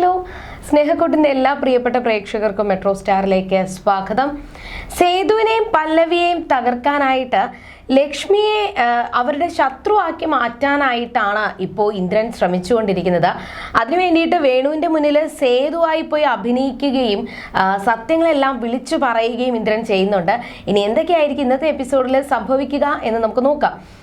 Hello. സ്നേഹക്കൂട്ടിന്റെ എല്ലാ പ്രിയപ്പെട്ട പ്രേക്ഷകർക്കും മെട്രോ സ്റ്റാറിലേക്ക് സ്വാഗതം. സേതുവിനെയും പല്ലവിയെയും തകർക്കാനായിട്ട് ലക്ഷ്മിയെ അവരുടെ ശത്രുവാക്കി മാറ്റാനായിട്ടാണ് ഇപ്പോൾ ഇന്ദ്രൻ ശ്രമിച്ചുകൊണ്ടിരിക്കുന്നത്. അതിനു വേണ്ടിയിട്ട് വേണുവിന്റെ മുന്നിൽ സേതുവായി പോയി അഭിനയിക്കുകയും സത്യങ്ങളെല്ലാം വിളിച്ചു പറയുകയും ഇന്ദ്രൻ ചെയ്യുന്നുണ്ട്. ഇനി എന്തൊക്കെയായിരിക്കും ഇന്നത്തെ എപ്പിസോഡിൽ സംഭവിക്കുക എന്ന് നമുക്ക് നോക്കാം.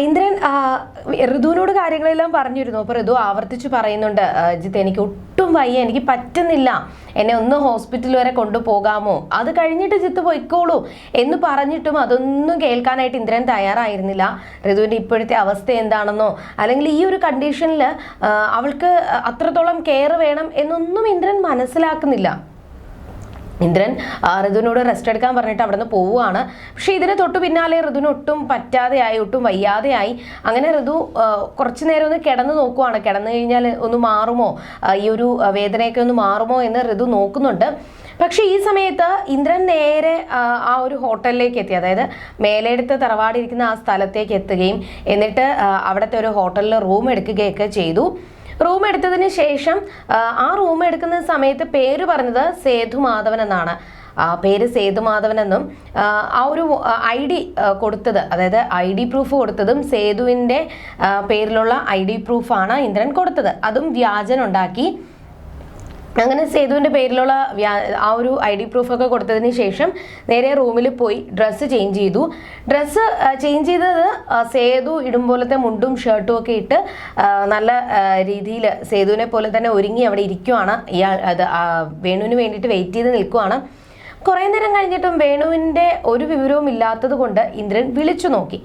ഇന്ദ്രൻ ആ, ഋതുവിനോട് കാര്യങ്ങളെല്ലാം പറഞ്ഞിരുന്നു. അപ്പോൾ ഋതു ആവർത്തിച്ച് പറയുന്നുണ്ട് "ആ, ജിത്ത് എനിക്ക് ഒട്ടും വയ്യ എനിക്ക് പറ്റുന്നില്ല. എന്നെ ഒന്ന് ഹോസ്പിറ്റൽ വരെ കൊണ്ടുപോകാമോ? അത് കഴിഞ്ഞിട്ട് ജിത്ത് പൊയ്ക്കോളൂ എന്ന് പറഞ്ഞിട്ടും അതൊന്നും കേൾക്കാനായിട്ട് ഇന്ദ്രൻ തയ്യാറായിരുന്നില്ല. ഋതുവിന്റെ ഇപ്പോഴത്തെ അവസ്ഥ എന്താണെന്നോ അല്ലെങ്കിൽ ഈ ഒരു കണ്ടീഷനിൽ അവൾക്ക് അത്രത്തോളം കെയർ വേണം എന്നൊന്നും ഇന്ദ്രൻ മനസ്സിലാക്കുന്നില്ല. ഇന്ദ്രൻ ഋതുവിനോട് റെസ്റ്റ് എടുക്കാൻ പറഞ്ഞിട്ട് അവിടെ നിന്ന് പോവുകയാണ്. പക്ഷേ ഇതിന് തൊട്ട് പിന്നാലെ ഋതുവിന് ഒട്ടും പറ്റാതെയായി ഒട്ടും വയ്യാതെയായി. അങ്ങനെ ഋതു കുറച്ച് നേരം ഒന്ന് കിടന്ന് നോക്കുവാണ്. കിടന്നു കഴിഞ്ഞാൽ ഒന്ന് മാറുമോ? ഈ ഒരു വേദനയൊക്കെ ഒന്ന് മാറുമോ എന്ന് ഋതു നോക്കുന്നുണ്ട്. പക്ഷേ ഈ സമയത്ത് ഇന്ദ്രൻ നേരെ ആ ഒരു ഹോട്ടലിലേക്ക് എത്തി. അതായത് മേലെടുത്ത് തറവാടിയിരിക്കുന്ന ആ സ്ഥലത്തേക്ക് എത്തുകയും എന്നിട്ട് അവിടുത്തെ ഒരു ഹോട്ടലിൽ റൂം എടുക്കുകയൊക്കെ ചെയ്തു. റൂം എടുത്തതിന് ശേഷം ആ, റൂം എടുക്കുന്ന സമയത്ത് പേര് പറഞ്ഞത് സേതു മാധവൻ എന്നാണ്. പേര് സേതു മാധവൻ എന്നും ആ, ഒരു ഐ ഡി കൊടുത്തത് അതായത് ഐ ഡി പ്രൂഫ് കൊടുത്തതും സേതുവിന്റെ പേരിലുള്ള ഐ ഡി പ്രൂഫാണ് ഇന്ദ്രൻ കൊടുത്തത്. അതും വ്യാജനുണ്ടാക്കി. അങ്ങനെ സേതുവിന്റെ പേരിലുള്ള ആ ഒരു ഐ ഡി പ്രൂഫൊക്കെ കൊടുത്തതിന് ശേഷം നേരെ റൂമിൽ പോയി ഡ്രസ്സ് ചേഞ്ച് ചെയ്തു. ഡ്രസ്സ് ചേഞ്ച് ചെയ്തത് സേതു ഇടും പോലത്തെ മുണ്ടും ഷർട്ടും ഒക്കെ ഇട്ട് നല്ല രീതിയിൽ സേതുവിനെ പോലെ തന്നെ ഒരുങ്ങി അവിടെ ഇരിക്കുവാണ്. ഇയാൾ അത് വേണുവിന് വേണ്ടിയിട്ട് വെയിറ്റ് ചെയ്ത് നിൽക്കുവാണ്. കുറേ നേരം കഴിഞ്ഞിട്ടും വേണുവിന്റെ ഒരു വിവരവും ഇല്ലാത്തത് കൊണ്ട് ഇന്ദ്രൻ വിളിച്ചു നോക്കി.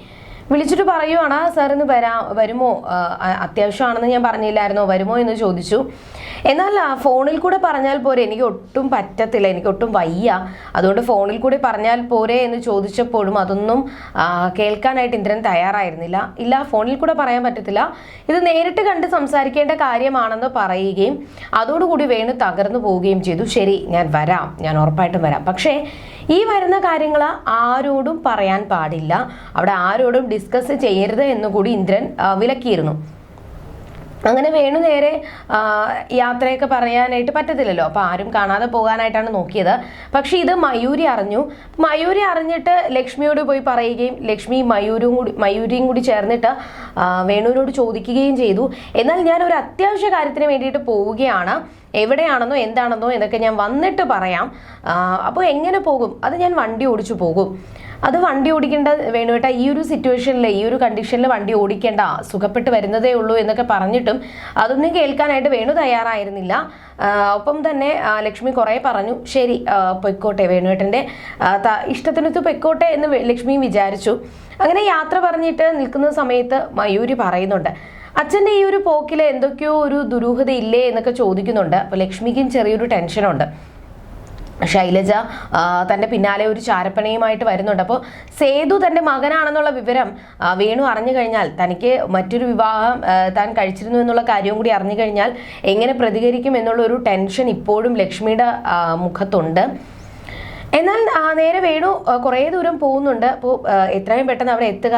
വിളിച്ചിട്ട് പറയുവാണ് സാർ ഇന്ന് വരാ വരുമോ? അത്യാവശ്യമാണെന്ന് ഞാൻ പറഞ്ഞില്ലായിരുന്നോ? വരുമോ? എന്ന് ചോദിച്ചു. എന്നാൽ ഫോണിൽ കൂടെ പറഞ്ഞാൽ പോരെ? എനിക്ക് ഒട്ടും പറ്റത്തില്ല എനിക്ക് ഒട്ടും വയ്യ. അതുകൊണ്ട് ഫോണിൽ കൂടെ പറഞ്ഞാൽ പോരെ എന്ന് ചോദിച്ചപ്പോഴും അതൊന്നും കേൾക്കാനായിട്ട് ഇന്ദ്രൻ തയ്യാറായിരുന്നില്ല. ഇല്ല ഫോണിൽ കൂടെ പറയാൻ പറ്റത്തില്ല. ഇത് നേരിട്ട് കണ്ട് സംസാരിക്കേണ്ട കാര്യമാണെന്ന് പറയുകയും അതോടുകൂടി വേണു തകർന്നു പോവുകയും ചെയ്തു. ശരി ഞാൻ വരാം. ഞാൻ ഉറപ്പായിട്ടും വരാം. പക്ഷേ ഈ വരുന്ന കാര്യങ്ങൾ ആരോടും പറയാൻ പാടില്ല. അവിടെ ആരോടും ഡിസ്കസ് ചെയ്യരുത് എന്നുകൂടി ഇന്ദ്രൻ വിലക്കിയിരുന്നു. അങ്ങനെ വേണു നേരെ യാത്രയൊക്കെ പറയാനായിട്ട് പറ്റത്തില്ലല്ലോ. അപ്പോൾ ആരും കാണാതെ പോകാനായിട്ടാണ് നോക്കിയത്. പക്ഷേ ഇത് മയൂരി അറിഞ്ഞു. മയൂരി അറിഞ്ഞിട്ട് ലക്ഷ്മിയോട് പോയി പറയുകയും ലക്ഷ്മി മയൂരും കൂടി മയൂരിയും കൂടി ചേർന്നിട്ട് വേണുവിനോട് ചോദിക്കുകയും ചെയ്തു. എന്നാൽ ഞാൻ ഒരു അത്യാവശ്യ കാര്യത്തിന് വേണ്ടിയിട്ട് പോവുകയാണ്. എവിടെയാണെന്നോ എന്താണെന്നോ എന്നൊക്കെ ഞാൻ വന്നിട്ട് പറയാം. അപ്പോൾ എങ്ങനെ പോകും? അത് ഞാൻ വണ്ടി ഓടിച്ചു പോകും. അത് വണ്ടി ഓടിക്കേണ്ട വേണുവേട്ട ഈ ഒരു സിറ്റുവേഷനിൽ ഈ ഒരു കണ്ടീഷനിൽ വണ്ടി ഓടിക്കേണ്ട സുഖപ്പെട്ട് വരുന്നതേ ഉള്ളൂ എന്നൊക്കെ പറഞ്ഞിട്ടും അതൊന്നും കേൾക്കാനായിട്ട് വേണു തയ്യാറായിരുന്നില്ല. ഒപ്പം തന്നെ ലക്ഷ്മി കുറേ പറഞ്ഞു ശരി പൊയ്ക്കോട്ടെ വേണുവേട്ടന്റെ ഇഷ്ടത്തിനൊത്ത് പൊയ്ക്കോട്ടെ എന്ന് ലക്ഷ്മി വിചാരിച്ചു. അങ്ങനെ യാത്ര പറഞ്ഞിട്ട് നിൽക്കുന്ന സമയത്ത് മയൂരി പറയുന്നുണ്ട് അച്ഛന്റെ ഈ ഒരു പോക്കിൽ എന്തൊക്കെയോ ഒരു ദുരൂഹത ഇല്ലേ എന്നൊക്കെ ചോദിക്കുന്നുണ്ട്. അപ്പോൾ ലക്ഷ്മിക്കും ചെറിയൊരു ടെൻഷനുണ്ട് ശൈലജ തന്റെ പിന്നാലെ ഒരു ചാരപ്പണയുമായിട്ട് വരുന്നുണ്ട്. അപ്പോൾ സേതു തന്റെ മകനാണെന്നുള്ള വിവരം വേണു അറിഞ്ഞു കഴിഞ്ഞാൽ തനിക്ക് മറ്റൊരു വിവാഹം താൻ കഴിച്ചിരുന്നു എന്നുള്ള കാര്യവും കൂടി അറിഞ്ഞു കഴിഞ്ഞാൽ എങ്ങനെ പ്രതികരിക്കും എന്നുള്ള ഒരു ടെൻഷൻ ഇപ്പോഴും ലക്ഷ്മിയുടെ മുഖത്തുണ്ട്. എന്നാൽ നേരെ വേണു കുറേ ദൂരം പോകുന്നുണ്ട്. അപ്പോൾ എത്രയും പെട്ടെന്ന് അവിടെ എത്തുക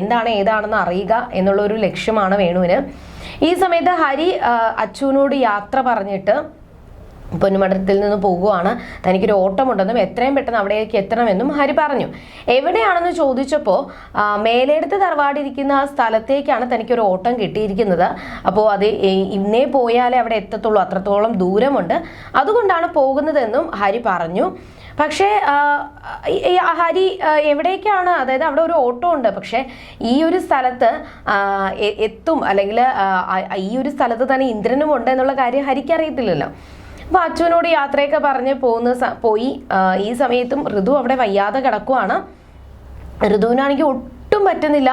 എന്താണ് ഏതാണെന്ന് അറിയുക എന്നുള്ള ഒരു ലക്ഷ്യമാണ് വേണുവിന്. ഈ സമയത്ത് ഹരി അച്ചുവിനോട് യാത്ര പറഞ്ഞിട്ട് പൊന്നുമഠത്തിൽ നിന്ന് പോകുവാണ്. തനിക്കൊരു ഓട്ടമുണ്ടെന്നും എത്രയും പെട്ടെന്ന് അവിടേക്ക് എത്തണമെന്നും ഹരി പറഞ്ഞു. എവിടെയാണെന്ന് ചോദിച്ചപ്പോൾ മേലെടുത്ത് തറവാടിരിക്കുന്ന ആ സ്ഥലത്തേക്കാണ് തനിക്കൊരു ഓട്ടം കിട്ടിയിരിക്കുന്നത്. അപ്പോൾ അത് ഇന്നേ പോയാലേ അവിടെ എത്തത്തുള്ളൂ. അത്രത്തോളം ദൂരമുണ്ട്. അതുകൊണ്ടാണ് പോകുന്നതെന്നും ഹരി പറഞ്ഞു. പക്ഷേ ഹരി എവിടേക്കാണ്? അതായത് അവിടെ ഒരു ഓട്ടോ ഉണ്ട് പക്ഷേ ഈ ഒരു സ്ഥലത്ത് എത്തും. അല്ലെങ്കിൽ ഈ ഒരു സ്ഥലത്ത് തന്നെ ഇന്ദ്രനും ഉണ്ട് എന്നുള്ള കാര്യം ഹരിക്ക് അറിയത്തില്ലല്ലോ. അപ്പോൾ അച്ഛനോട് യാത്രയൊക്കെ പറഞ്ഞ് പോകുന്ന പോയി. ഈ സമയത്തും ഋതു അവിടെ വയ്യാതെ കിടക്കുവാണ്. ഋതുവിനാണെങ്കിൽ ഒട്ടും പറ്റുന്നില്ല.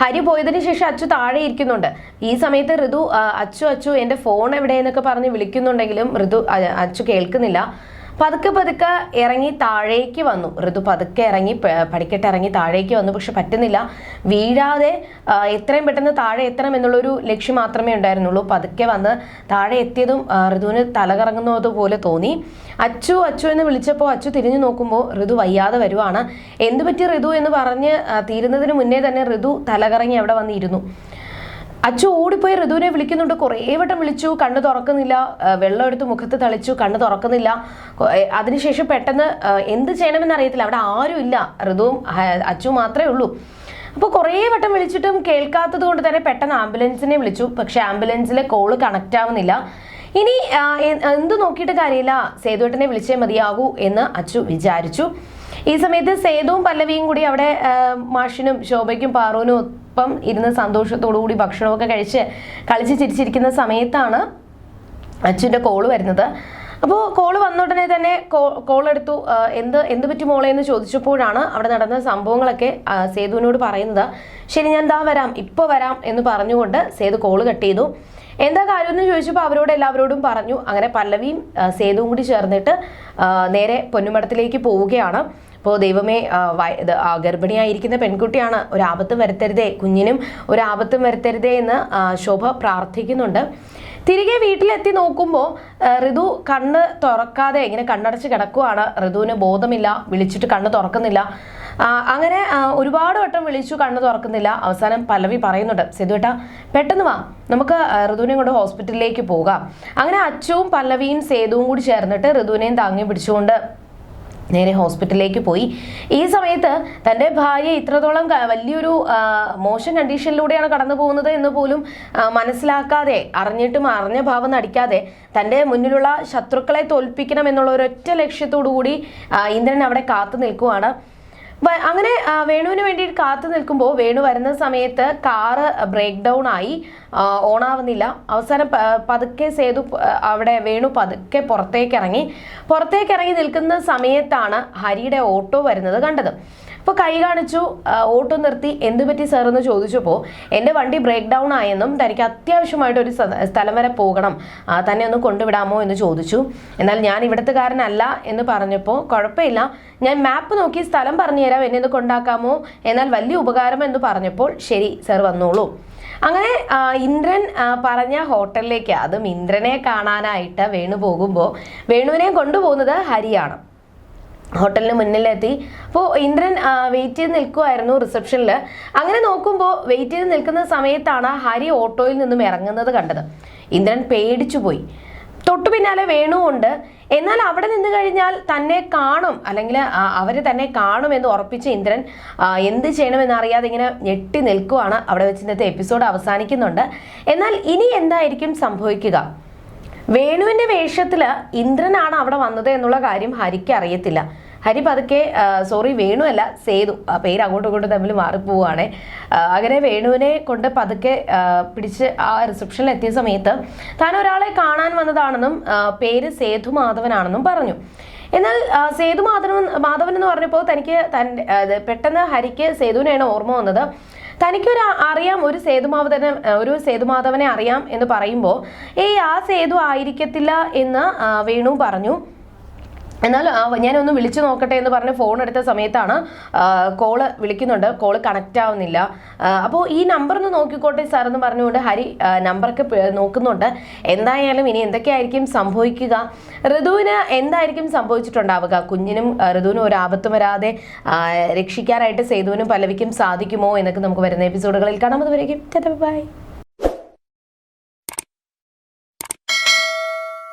ഹരി പോയതിന് ശേഷം അച്ചു താഴെ ഇരിക്കുന്നുണ്ട്. ഈ സമയത്ത് ഋതു അച്ചു അച്ചു എന്റെ ഫോൺ എവിടെയെന്നൊക്കെ പറഞ്ഞ് വിളിക്കുന്നുണ്ടെങ്കിലും ഋതു അച്ചു കേൾക്കുന്നില്ല. പതുക്കെ പതുക്കെ ഇറങ്ങി താഴേക്ക് വന്നു. ഋതു പതുക്കെ ഇറങ്ങി പഠിക്കട്ടെ ഇറങ്ങി താഴേക്ക് വന്നു. പക്ഷെ പറ്റുന്നില്ല. വീഴാതെ എത്രയും പെട്ടെന്ന് താഴെ എത്തണം എന്നുള്ളൊരു ലക്ഷ്യം മാത്രമേ ഉണ്ടായിരുന്നുള്ളൂ. പതുക്കെ വന്ന് താഴെ എത്തിയതും ഋതുവിന് തലകറങ്ങുന്നത് പോലെ തോന്നി. അച്ചു അച്ചു എന്ന് വിളിച്ചപ്പോൾ അച്ചു തിരിഞ്ഞു നോക്കുമ്പോൾ ഋതു വയ്യാതെ വരുവാണ്. എന്തുപറ്റി ഋതു എന്ന് പറഞ്ഞ് തീരുന്നതിന് മുന്നേ തന്നെ ഋതു തലകറങ്ങി അവിടെ വന്നിരുന്നു. അച്ചു ഓടിപ്പോയി ഋതുവിനെ വിളിക്കുന്നുണ്ട്. കുറേ വട്ടം വിളിച്ചു. കണ്ണ് തുറക്കുന്നില്ല. വെള്ളം എടുത്ത് മുഖത്ത് തളിച്ചു. കണ്ണ് തുറക്കുന്നില്ല. അതിനുശേഷം പെട്ടെന്ന് എന്ത് ചെയ്യണമെന്ന് അറിയത്തില്ല അവിടെ ആരും ഇല്ല ഋതുവും അച്ഛൻ മാത്രമേ ഉള്ളൂ. അപ്പോൾ കുറേ വട്ടം വിളിച്ചിട്ടും കേൾക്കാത്തത് കൊണ്ട് തന്നെ പെട്ടെന്ന് ആംബുലൻസിനെ വിളിച്ചു. പക്ഷെ ആംബുലൻസിലെ കോൾ കണക്ട് ആവുന്നില്ല. ഇനി എന്ത് നോക്കിയിട്ട് കാര്യമില്ല. സേതുവേട്ടനെ വിളിച്ചേ മതിയാകൂ എന്ന് അച്ചു വിചാരിച്ചു. ഈ സമയത്ത് സേതുവും പല്ലവിയും കൂടി അവിടെ മാഷിനും ശോഭയ്ക്കും പാറുവിനും ഒപ്പം ഇരുന്ന് സന്തോഷത്തോടു കൂടി ഭക്ഷണമൊക്കെ കഴിച്ച് കളിച്ച് ചിരിച്ചിരിക്കുന്ന സമയത്താണ് അച്ഛന്റെ കോൾ വരുന്നത്. അപ്പോൾ കോൾ വന്ന ഉടനെ തന്നെ കോൾ എടുത്തു. എന്ത് എന്ത് പറ്റി മോളെ എന്ന് ചോദിച്ചപ്പോഴാണ് അവിടെ നടന്ന സംഭവങ്ങളൊക്കെ സേതുവിനോട് പറയുന്നത്. ശരി ഞാൻ ദാ വരാം ഇപ്പോൾ വരാം എന്ന് പറഞ്ഞുകൊണ്ട് സേതു കോൾ കട്ട് ചെയ്തു. എന്താ കാര്യമെന്ന് ചോദിച്ചപ്പോൾ അവരോട് എല്ലാവരോടും പറഞ്ഞു. അങ്ങനെ പല്ലവിയും സേതുവും കൂടി ചേർന്നിട്ട് നേരെ പൊന്നുമടത്തിലേക്ക് പോവുകയാണ്. അപ്പോൾ ദൈവമേ ഗർഭിണിയായിരിക്കുന്ന പെൺകുട്ടിയാണ്. ഒരാപത്തും വരുത്തരുതേ കുഞ്ഞിനും ഒരാപത്തും വരുത്തരുതേ എന്ന് ശോഭ പ്രാർത്ഥിക്കുന്നുണ്ട്. തിരികെ വീട്ടിലെത്തി നോക്കുമ്പോൾ ഋതു കണ്ണ് തുറക്കാതെ ഇങ്ങനെ കണ്ണടച്ച് കിടക്കുവാണ്. ഋതുവിന് ബോധമില്ല വിളിച്ചിട്ട് കണ്ണ് തുറക്കുന്നില്ല. അങ്ങനെ ഒരുപാട് വട്ടം വിളിച്ചു കണ്ണു തുറക്കുന്നില്ല. അവസാനം പല്ലവി പറയുന്നുണ്ട് സിധുവേട്ടാ പെട്ടെന്ന് വാ. നമുക്ക് ഋതുവിനെയും കൊണ്ട് ഹോസ്പിറ്റലിലേക്ക് പോകാം. അങ്ങനെ അച്ചുവും പല്ലവിയും സേതുവും കൂടി ചേർന്നിട്ട് ഋതുവിനെയും താങ്ങി പിടിച്ചുകൊണ്ട് നേരെ ഹോസ്പിറ്റലിലേക്ക് പോയി. ഈ സമയത്ത് തന്റെ ഭാര്യ ഇത്രത്തോളം വലിയൊരു മോശം കണ്ടീഷനിലൂടെയാണ് കടന്നു പോകുന്നത് എന്ന് പോലും മനസ്സിലാക്കാതെ അറിഞ്ഞിട്ടും അറിഞ്ഞ ഭാവം നടിക്കാതെ തന്റെ മുന്നിലുള്ള ശത്രുക്കളെ തോൽപ്പിക്കണം എന്നുള്ള ഒരൊറ്റ ലക്ഷ്യത്തോടു കൂടി ഇന്ദ്രൻ അവിടെ കാത്തു നിൽക്കുവാണ്. അങ്ങനെ വേണുവിന് വേണ്ടി കാത്തു നിൽക്കുമ്പോൾ വേണു വരുന്ന സമയത്ത് കാറ് ബ്രേക്ക് ഡൗൺ ആയി ഓണാവുന്നില്ല. അവസാനം പതുക്കെ സേതു അവിടെ വേണു പതുക്കെ പുറത്തേക്ക് ഇറങ്ങി പുറത്തേക്ക് ഇറങ്ങി നിൽക്കുന്ന സമയത്താണ് ഹരിയുടെ ഓട്ടോ വരുന്നത് കണ്ടത്. അപ്പോൾ കൈ കാണിച്ചു ഓട്ടോ നിർത്തി എന്ത് പറ്റി സാർ എന്ന് ചോദിച്ചപ്പോൾ എന്റെ വണ്ടി ബ്രേക്ക് ഡൗൺ ആയെന്നും തനിക്ക് അത്യാവശ്യമായിട്ട് ഒരു സ്ഥ- സ്ഥലം വരെ പോകണം. തന്നെ ഒന്ന് കൊണ്ടുവിടാമോ എന്ന് ചോദിച്ചു. എന്നാൽ ഞാൻ ഇവിടുത്തുകാരനല്ല എന്ന് പറഞ്ഞപ്പോൾ കുഴപ്പമില്ല. ഞാൻ മാപ്പ് നോക്കി സ്ഥലം പറഞ്ഞുതരാം എന്നെ ഒന്ന് കൊണ്ടാക്കാമോ? എന്നാൽ വലിയ ഉപകാരം എന്ന് പറഞ്ഞപ്പോൾ ശരി സാർ വന്നോളൂ. അങ്ങനെ ഇന്ദ്രൻ പറഞ്ഞ ഹോട്ടലിലേക്ക് അതും ഇന്ദ്രനെ കാണാനായിട്ട് വേണു പോകുമ്പോൾ വേണുവിനെ കൊണ്ടുപോകുന്നത് ഹരിയാണ്. ഹോട്ടലിന് മുന്നിലെത്തി. അപ്പോൾ ഇന്ദ്രൻ വെയിറ്റ് ചെയ്ത് നിൽക്കുമായിരുന്നു റിസപ്ഷനിൽ അങ്ങനെ നോക്കുമ്പോൾ വെയിറ്റ് ചെയ്ത് നിൽക്കുന്ന സമയത്താണ് ഹരി ഓട്ടോയിൽ നിന്നും ഇറങ്ങുന്നത് കണ്ടത്. ഇന്ദ്രൻ പേടിച്ചു പോയി. തൊട്ടു പിന്നാലെ വേണുവുണ്ട് എന്നാൽ അവിടെ നിന്ന് കഴിഞ്ഞാൽ തന്നെ കാണും അല്ലെങ്കിൽ അവർ തന്നെ കാണും എന്ന് ഉറപ്പിച്ച ഇന്ദ്രൻ എന്ത് ചെയ്യണമെന്ന് അറിയാതെ ഇങ്ങനെ ഞെട്ടി നിൽക്കുവാണ് അവിടെ വെച്ച് ഇന്നത്തെ എപ്പിസോഡ് അവസാനിക്കുന്നുണ്ട്. എന്നാൽ ഇനി എന്തായിരിക്കും സംഭവിക്കുക? വേണുവിന്റെ വേഷത്തിൽ ഇന്ദ്രനാണ് അവിടെ വന്നത് എന്നുള്ള കാര്യം ഹരിക്ക് അറിയത്തില്ല. ഹരി പതുക്കെ സോറി വേണു അല്ല സേതു ആ പേര് അങ്ങോട്ടും ഇങ്ങോട്ടും തമ്മിൽ മാറിപ്പോവാണ് അങ്ങനെ വേണുവിനെ കൊണ്ട് പതുക്കെ പിടിച്ച് ആ റിസപ്ഷനിൽ എത്തിയ സമയത്ത് താൻ ഒരാളെ കാണാൻ വന്നതാണെന്നും പേര് സേതു മാധവനാണെന്നും പറഞ്ഞു. എന്നാൽ സേതു മാധവൻ മാധവൻ എന്ന് പറഞ്ഞപ്പോൾ തനിക്ക് തന്റെ പെട്ടെന്ന് ഹരിക്ക് സേതുവിനെയാണ് ഓർമ്മ വന്നത്. തനിക്കൊരു അറിയാം ഒരു സേതുമാധവനെ ഒരു സേതുമാധവനെ അറിയാം എന്ന് പറയുമ്പോൾ ഏയ് ആ സേതു ആയിരിക്കത്തില്ല എന്ന് വേണു പറഞ്ഞു. എന്നാൽ ഞാനൊന്ന് വിളിച്ചു നോക്കട്ടെ എന്ന് പറഞ്ഞ് ഫോൺ എടുത്ത സമയത്താണ് കോൾ വിളിക്കുന്നുണ്ട്. കോൾ കണക്റ്റ് ആവുന്നില്ല. അപ്പോൾ ഈ നമ്പർ ഒന്ന് നോക്കിക്കോട്ടെ സാർ എന്ന് പറഞ്ഞുകൊണ്ട് ഹരി നമ്പറൊക്കെ നോക്കുന്നുണ്ട്. എന്തായാലും ഇനി എന്തൊക്കെയായിരിക്കും സംഭവിക്കുക? ഋതുവിന് എന്തായിരിക്കും സംഭവിച്ചിട്ടുണ്ടാവുക? കുഞ്ഞിനും ഋതുവിനും ഒരു ആപത്തും വരാതെ രക്ഷിക്കാനായിട്ട് സേതുവിനും പലവിക്കും സാധിക്കുമോ എന്നൊക്കെ നമുക്ക് വരുന്ന എപ്പിസോഡുകളിൽ കാണാം. അതുവരേക്കും ബൈ